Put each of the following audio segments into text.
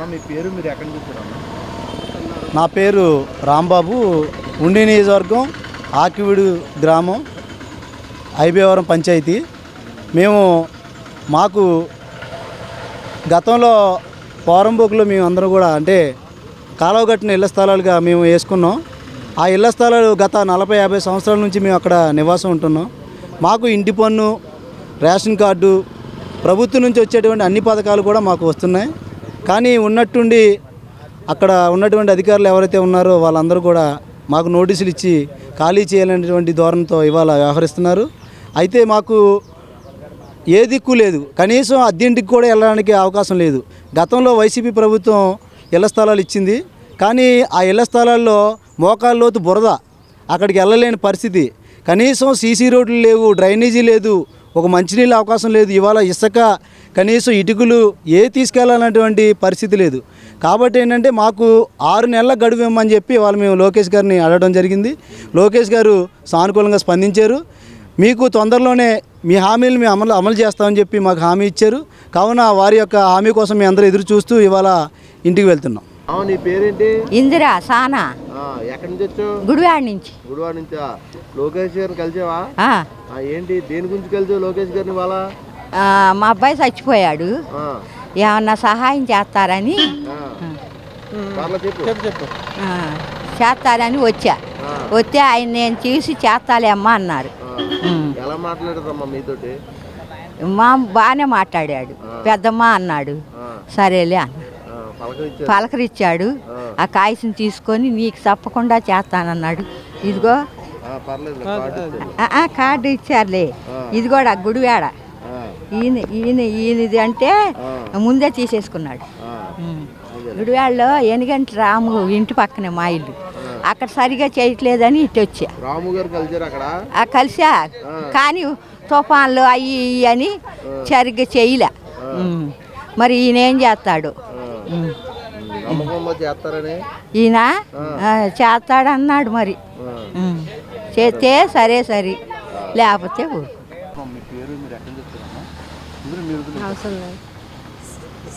అన్న మీ పేరు మీరు ఎక్కడ నుంచి నా పేరు రాంబాబు. ఉండి నియోజకవర్గం ఆకివీడు గ్రామం ఐబీవరం పంచాయతీ. మేము మాకు గతంలో పోరంబోకులో మేము అందరం కూడా అంటే కాలువ కట్టిన ఇళ్ళ స్థలాలుగా మేము వేసుకున్నాం. ఆ ఇళ్ళ స్థలాలు గత నలభై యాభై సంవత్సరాల నుంచి మేము అక్కడ నివాసం ఉంటున్నాం. మాకు ఇంటి పన్ను రేషన్ కార్డు ప్రభుత్వం నుంచి వచ్చేటువంటి అన్ని పథకాలు కూడా మాకు వస్తున్నాయి. కానీ ఉన్నట్టుండి అక్కడ ఉన్నటువంటి అధికారులు ఎవరైతే ఉన్నారో వాళ్ళందరూ కూడా మాకు నోటీసులు ఇచ్చి ఖాళీ చేయాలనేటువంటి ధోరణితో ఇవాళ వ్యవహరిస్తున్నారు. అయితే మాకు ఏ దిక్కు లేదు. కనీసం అద్దెంటికి కూడా వెళ్ళడానికి అవకాశం లేదు. గతంలో వైసీపీ ప్రభుత్వం ఇళ్ళ స్థలాలు ఇచ్చింది. కానీ ఆ ఇళ్ళ స్థలాల్లో మోకాళ్ళలోతు బురద. అక్కడికి వెళ్ళలేని పరిస్థితి. కనీసం సీసీ రోడ్లు లేవు డ్రైనేజీ లేదు ఒక మంచినీళ్ళ అవకాశం లేదు. ఇవాళ ఇసుక కనీసం ఇటుకలు ఏ తీసుకెళ్ళాలన్నటువంటి పరిస్థితి లేదు. కాబట్టి ఏంటంటే మాకు ఆరు నెలల గడువు ఇవ్వమని చెప్పి వాళ్ళు మేము లోకేష్ గారిని అడగడం జరిగింది. లోకేష్ గారు సానుకూలంగా స్పందించారు. మీకు తొందరలోనే మీ హామీలు మేము అమలు అమలు చేస్తామని చెప్పి మాకు హామీ ఇచ్చారు. కావున వారి యొక్క హామీ కోసం మేము అందరూ ఎదురు చూస్తూ ఇవాళ ఇంటికి వెళ్తున్నాం. నీ పేరేంటి? ఇందిరా సానా. ఆ, ఎక్కడి నుంచి వచ్చావు? గుడివాడ నుంచి. గుడివాడ నుంచా? లోకేష్ గారిని కలిసావా? ఏంటి దేని గురించి కలిసావు లోకేష్ గారిని వాళ్ళ ఆ, మా అబ్బాయి చచ్చిపోయాడు. ఏమన్నా సహాయం చేస్తారని. పర్లేదు చెప్పు. చెప్పు చెప్పు. ఆ, చేస్తారని వచ్చా. వస్తే ఆయన నేను చూసి చేస్తాలే అమ్మా అన్నారు. ఎలా మాట్లాడదమ్మా మీతోటి? మా బాగానే మాట్లాడాడు. పెద్దమ్మ అన్నాడు. సరేలే అన్న. పలకరిచ్చాడు ఆ. కాయసం తీసుకొని నీకు తప్పకుండా చేస్తానన్నాడు. ఇదిగో. ఆ, పర్లేదు కార్డు ఇచ్చారులే. ఇది కూడా గుడివాడ. ఈయన ఈయన ఈయనది అంటే ముందే తీసేసుకున్నాడు. గుడివాడలో ఎనిగంటి రాము ఇంటి పక్కనే మా ఇల్లు. అక్కడ సరిగా చేయట్లేదని ఇటు వచ్చా. రాము గారు కలిసారు అక్కడ? ఆ కలిసా. కానీ తుఫాన్లు అయ్యి అని సరిగ్గా చేయలే. మరి ఈయన ఏం చేస్తాడు? ఈయన? చేస్తాడన్నాడు మరి. చేస్తే సరే సరే. లేకపోతే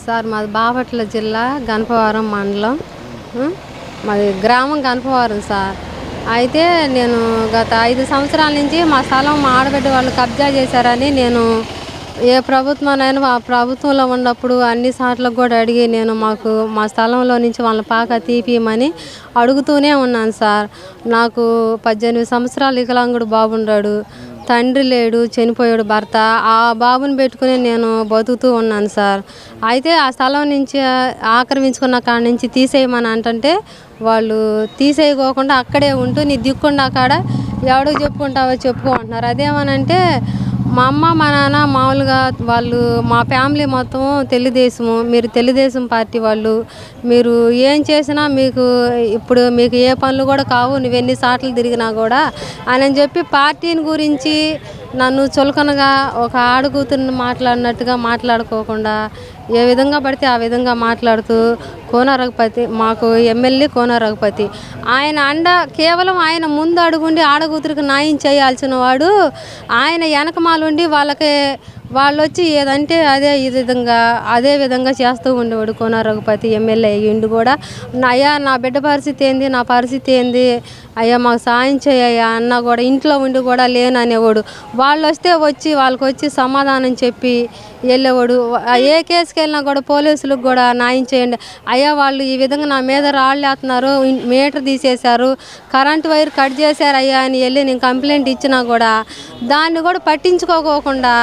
సార్ మాది బాపట్ల జిల్లా గణపవరం మండలం? మాది గ్రామం గణపవరం సార్. అయితే నేను గత ఐదు సంవత్సరాల నుంచి మా స్థలం మా ఆడబిడ్డ వాళ్ళు కబ్జా చేశారని నేను ఏ ప్రభుత్వంనైనా ఆ ప్రభుత్వంలో ఉన్నప్పుడు అన్ని సార్లకు కూడా అడిగి నేను మాకు మా స్థలంలో నుంచి వాళ్ళని పాక తీపియమని అడుగుతూనే ఉన్నాను సార్. నాకు పద్దెనిమిది సంవత్సరాలు వికలాంగుడు బాబుండాడు తండ్రి లేడు చనిపోయాడు భర్త. ఆ బాబుని పెట్టుకుని నేను బతుకుతూ ఉన్నాను సార్. అయితే ఆ స్థలం నుంచి ఆక్రమించుకున్న కాడ నుంచి తీసేయమని అంటే వాళ్ళు తీసేయకోకుండా అక్కడే ఉంటూ నీ దిక్కుండా కాడ ఎవడో చెప్పుకుంటావో చెప్పుకో అంటున్నారు. అదేమనంటే మా అమ్మ మా నాన్న మామూలుగా వాళ్ళు మా ఫ్యామిలీ మొత్తం తెలుగుదేశము. మీరు తెలుగుదేశం పార్టీ వాళ్ళు. మీరు ఏం చేసినా మీకు ఇప్పుడు మీకు ఏ పనులు కూడా కావు. నువ్వు ఎన్ని సార్లు తిరిగినా కూడా అని చెప్పి పార్టీని గురించి నన్ను చులకనగా ఒక ఆడుకూతురిని మాట్లాడినట్టుగా మాట్లాడుకోకుండా ఏ విధంగా పడితే ఆ విధంగా మాట్లాడుతూ కోన రఘుపతి మాకు ఎమ్మెల్యే కోన రఘుపతి. ఆయన అండ కేవలం ఆయన ముందు అడుగుండి ఆడకూతురికి న్యాయం చేయాల్సిన వాడు ఆయన వెనకమాలుండి వాళ్ళకి వాళ్ళు వచ్చి ఏదంటే అదే ఈ విధంగా అదే విధంగా చేస్తూ ఉండేవాడు కోన రఘుపతి ఎమ్మెల్యే అయ్యిండు కూడా అయ్యా నా బిడ్డ పరిస్థితి ఏంది? నా పరిస్థితి ఏంది? అయ్యా మాకు సాయం చేయ్యా అన్న కూడా ఇంట్లో ఉండి కూడా లేననేవాడు వాళ్ళు వస్తే వచ్చి వాళ్ళకి వచ్చి సమాధానం చెప్పి వెళ్ళేవాడు. ఏ కేసుకి వెళ్ళినా కూడా పోలీసులకు కూడా న్యాయం చేయండి. అయ్యా వాళ్ళు ఈ విధంగా నా మీద రాళ్ళు వేస్తున్నారు మీటర్ తీసేశారు కరెంట్ వైర్ కట్ చేశారు అయ్యా అని వెళ్ళి నేను కంప్లైంట్ ఇచ్చినా కూడా దాన్ని కూడా పట్టించుకోకోకుండా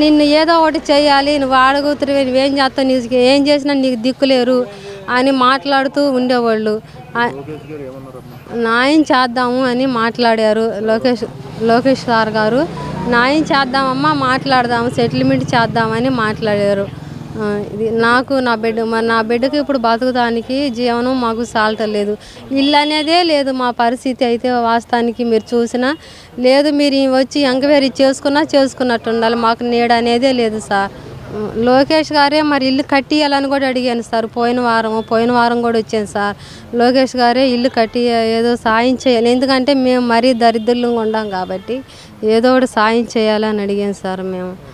నిన్ను ఏదో ఒకటి చేయాలి నువ్వు అడుగుతురు నువ్వేం చేస్తావు నీకు ఏం చేసినా నీకు దిక్కులేరు అని మాట్లాడుతూ ఉండేవాళ్ళు. నాయం న్యాయం చేద్దాము అని మాట్లాడారు లోకేష్ లోకేష్ సార్ గారు. న్యాయం చేద్దామమ్మా మాట్లాడదాము సెటిల్మెంట్ చేద్దామని మాట్లాడారు. ఇది నాకు నా బిడ్డ మరి నా బిడ్డకి ఇప్పుడు బతుకుదానికి జీవనం మాకు సాల్టలేదు ఇల్లు అనేదే లేదు మా పరిస్థితి అయితే వాస్తవానికి మీరు చూసినా. లేదు మీరు వచ్చి ఎంక్వైరీ చేసుకున్నా చేసుకున్నట్టు ఉండాలి మాకు నీడ అనేదే లేదు సార్. లోకేష్ గారే మరి ఇల్లు కట్టియాలని కూడా అడిగాను సార్ పోయిన వారం పోయిన వారం కూడా వచ్చాను సార్. లోకేష్ గారే ఇల్లు కట్టి ఏదో సాయం చేయాలి ఎందుకంటే మేము మరీ దరిద్రులంగా ఉండాం కాబట్టి ఏదో ఒకటి సాయం చేయాలని అడిగాను సార్ మేము.